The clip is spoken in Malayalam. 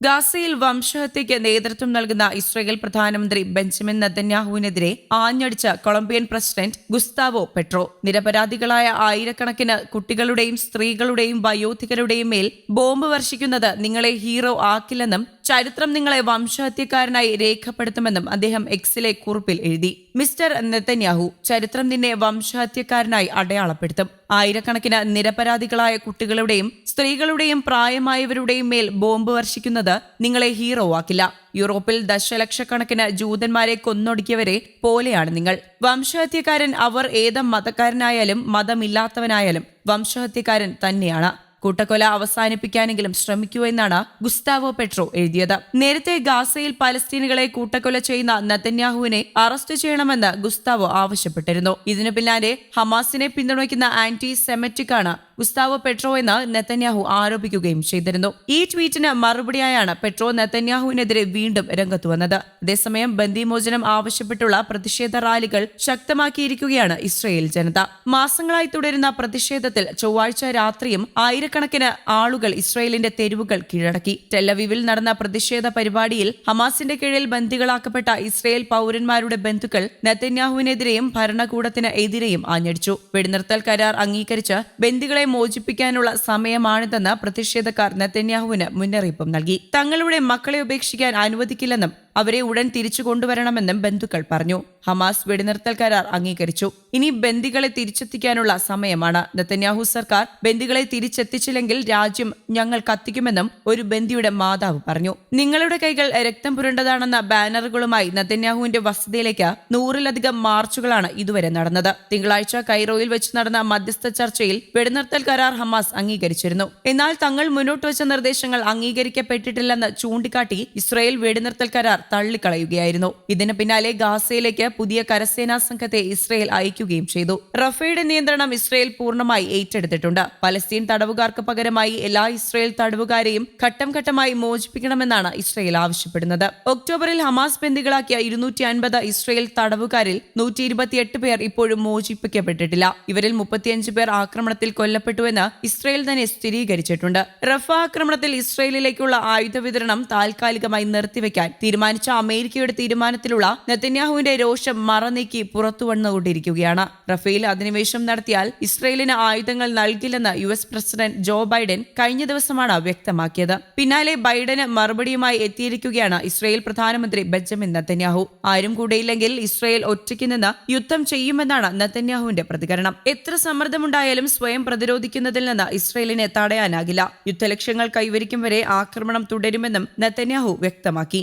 ഗാസയിൽ വംശഹത്യയ്ക്ക് നേതൃത്വം നൽകുന്ന ഇസ്രയേൽ പ്രധാനമന്ത്രി ബെഞ്ചമിൻ നദന്യാഹുവിനെതിരെ ആഞ്ഞടിച്ച കൊളംബിയൻ പ്രസിഡന്റ് ഗുസ്താവോ പെട്രോ. നിരപരാധികളായ ആയിരക്കണക്കിന് കുട്ടികളുടെയും സ്ത്രീകളുടെയും വയോധികരുടെയും മേൽ ബോംബ് വർഷിക്കുന്നത് നിങ്ങളെ ഹീറോ ആക്കില്ലെന്നും ചരിത്രം നിങ്ങളെ വംശഹത്യക്കാരനായി രേഖപ്പെടുത്തുമെന്നും അദ്ദേഹം എക്സിലെ കുറിപ്പിൽ എഴുതി. മിസ്റ്റർ നെത്തന്യാഹു ചരിത്രം നിന്നെ വംശഹത്യക്കാരനായി അടയാളപ്പെടുത്തും. ആയിരക്കണക്കിന് നിരപരാധികളായ കുട്ടികളുടെയും സ്ത്രീകളുടെയും പ്രായമായവരുടെയും മേൽ ബോംബ് വർഷിക്കുന്നത് നിങ്ങളെ ഹീറോ ആക്കില്ല. യൂറോപ്പിൽ ദശലക്ഷക്കണക്കിന് ജൂതന്മാരെ കൊന്നൊടുക്കിയവരെ പോലെയാണ് നിങ്ങൾ. വംശഹത്യക്കാരൻ അവർ ഏത് മതക്കാരനായാലും മതമില്ലാത്തവനായാലും വംശഹത്യക്കാരൻ തന്നെയാണ്. കൂട്ടക്കൊല അവസാനിപ്പിക്കാനെങ്കിലും ശ്രമിക്കുവെന്നാണ് ഗുസ്താവോ പെട്രോ എഴുതിയത്. നേരത്തെ ഗാസയിൽ പലസ്തീനുകളെ കൂട്ടക്കൊല ചെയ്യുന്ന നത്തന്യാഹുവിനെ അറസ്റ്റ് ചെയ്യണമെന്ന് ഗുസ്താവോ ആവശ്യപ്പെട്ടിരുന്നു. ഇതിനു പിന്നാലെ ഹമാസിനെ പിന്തുണയ്ക്കുന്ന ആന്റി സെമറ്റിക് ആണ് ഗുസ്താവോ പെട്രോ എന്ന് നെത്തന്യാഹു ആരോപിക്കുകയും ചെയ്തിരുന്നു. ഈ ട്വീറ്റിന് മറുപടിയായാണ് പെട്രോ നെത്തന്യാഹുവിനെതിരെ വീണ്ടും രംഗത്തു വന്നത്. അതേസമയം ബന്ദിമോചനം ആവശ്യപ്പെട്ടുള്ള പ്രതിഷേധ റാലികൾ ശക്തമാക്കിയിരിക്കുകയാണ് ഇസ്രയേൽ ജനത. മാസങ്ങളായി തുടരുന്ന പ്രതിഷേധത്തിൽ ചൊവ്വാഴ്ച രാത്രിയും ആയിരക്കണക്കിന് ആളുകൾ ഇസ്രയേലിന്റെ തെരുവുകൾ കീഴടക്കി. ടെല്ലവിവിൽ നടന്ന പ്രതിഷേധ പരിപാടിയിൽ ഹമാസിന്റെ കീഴിൽ ബന്ദികളാക്കപ്പെട്ട ഇസ്രയേൽ പൗരന്മാരുടെ ബന്ധുക്കൾ നെത്തന്യാഹുവിനെതിരെയും ഭരണകൂടത്തിന് എതിരെയും ആഞ്ഞടിച്ചു. വെടിനിർത്തൽ കരാർ അംഗീകരിച്ച് ബന്ദികളെ മോചിപ്പിക്കാനുള്ള സമയമാണിതെന്ന് പ്രതിഷേധക്കാർ നെത്തന്യാഹുവിന് മുന്നറിയിപ്പും നൽകി. തങ്ങളുടെ മക്കളെ ഉപേക്ഷിക്കാൻ അനുവദിക്കില്ലെന്നും അവരെ ഉടൻ തിരിച്ചു കൊണ്ടുവരണമെന്നും ബന്ധുക്കൾ പറഞ്ഞു. ഹമാസ് വെടിനിർത്തൽ കരാർ അംഗീകരിച്ചു. ഇനി ബന്ദികളെ തിരിച്ചെത്തിക്കാനുള്ള സമയമാണ്. നെത്തന്യാഹു സർക്കാർ ബന്ദികളെ തിരിച്ചെത്തിച്ചില്ലെങ്കിൽ രാജ്യം ഞങ്ങൾ കത്തിക്കുമെന്നും ഒരു ബന്ദിയുടെ മാതാവ് പറഞ്ഞു. നിങ്ങളുടെ കൈകൾ രക്തം പുരണ്ടതാണെന്ന ബാനറുകളുമായി നെത്തന്യാഹുവിന്റെ വസതിയിലേക്ക് നൂറിലധികം മാർച്ചുകളാണ് ഇതുവരെ നടന്നത്. തിങ്കളാഴ്ച കൈറോയിൽ വെച്ച് നടന്ന മധ്യസ്ഥ ചർച്ചയിൽ വെടിനിർത്തൽ കരാർ ഹമാസ് അംഗീകരിച്ചിരുന്നു. എന്നാൽ തങ്ങൾ മുന്നോട്ട് വെച്ച നിർദ്ദേശങ്ങൾ അംഗീകരിക്കപ്പെട്ടിട്ടില്ലെന്ന് ചൂണ്ടിക്കാട്ടി ഇസ്രായേൽ വെടിനിർത്തൽ കരാർ തള്ളിക്കളയുകയായിരുന്നു. ഇതിന് പിന്നാലെ ഗാസയിലേക്ക് പുതിയ കരസേനാ സംഘത്തെ ഇസ്രയേൽ അയക്കുകയും ചെയ്തു. റഫയുടെ നിയന്ത്രണം ഇസ്രയേൽ പൂർണമായി ഏറ്റെടുത്തിട്ടുണ്ട്. പലസ്തീൻ തടവുകാർക്ക് പകരമായി എല്ലാ ഇസ്രയേൽ തടവുകാരെയും ഘട്ടം ഘട്ടമായി മോചിപ്പിക്കണമെന്നാണ് ഇസ്രയേൽ ആവശ്യപ്പെടുന്നത്. ഒക്ടോബറിൽ ഹമാസ് ബന്ദികളാക്കിയ ഇരുന്നൂറ്റി അൻപത് ഇസ്രയേൽ തടവുകാരിൽ നൂറ്റി ഇരുപത്തിയെട്ട് പേർ ഇപ്പോഴും മോചിപ്പിക്കപ്പെട്ടിട്ടില്ല. ഇവരിൽ മുപ്പത്തിയഞ്ച് പേർ ആക്രമണത്തിൽ കൊല്ലപ്പെട്ടുവെന്ന് ഇസ്രയേൽ തന്നെ സ്ഥിരീകരിച്ചിട്ടുണ്ട്. റഫ ആക്രമണത്തിൽ ഇസ്രയേലിലേക്കുള്ള ആയുധ വിതരണം താൽക്കാലികമായി നിർത്തിവെക്കാൻ തീരുമാനിച്ച അമേരിക്കയുടെ തീരുമാനത്തിലുള്ള നെതന്യാഹുവിന്റെ രോഷം മറനീക്കി പുറത്തു വന്നുകൊണ്ടിരിക്കുകയാണ് റഫേൽ അധിനിവേശം നടത്തിയാൽ ഇസ്രയേലിന് ആയുധങ്ങൾ നൽകില്ലെന്ന് U S president Joe Biden കഴിഞ്ഞ ദിവസമാണ് വ്യക്തമാക്കിയത്. പിന്നാലെ ബൈഡന് മറുപടിയുമായി എത്തിയിരിക്കുകയാണ് ഇസ്രയേൽ പ്രധാനമന്ത്രി ബെഞ്ചമിൻ നെതന്യാഹു. ആരും കൂടെയില്ലെങ്കിൽ ഇസ്രയേൽ ഒറ്റയ്ക്ക് നിന്ന് യുദ്ധം ചെയ്യുമെന്നാണ് നെതന്യാഹുവിന്റെ പ്രതികരണം. എത്ര സമ്മർദ്ദമുണ്ടായാലും സ്വയം പ്രതിരോധിക്കുന്നതിൽ നിന്ന് ഇസ്രയേലിനെ തടയാനാകില്ല. യുദ്ധലക്ഷ്യങ്ങൾ കൈവരിക്കും വരെ ആക്രമണം തുടരുമെന്നും നെതന്യാഹു വ്യക്തമാക്കി.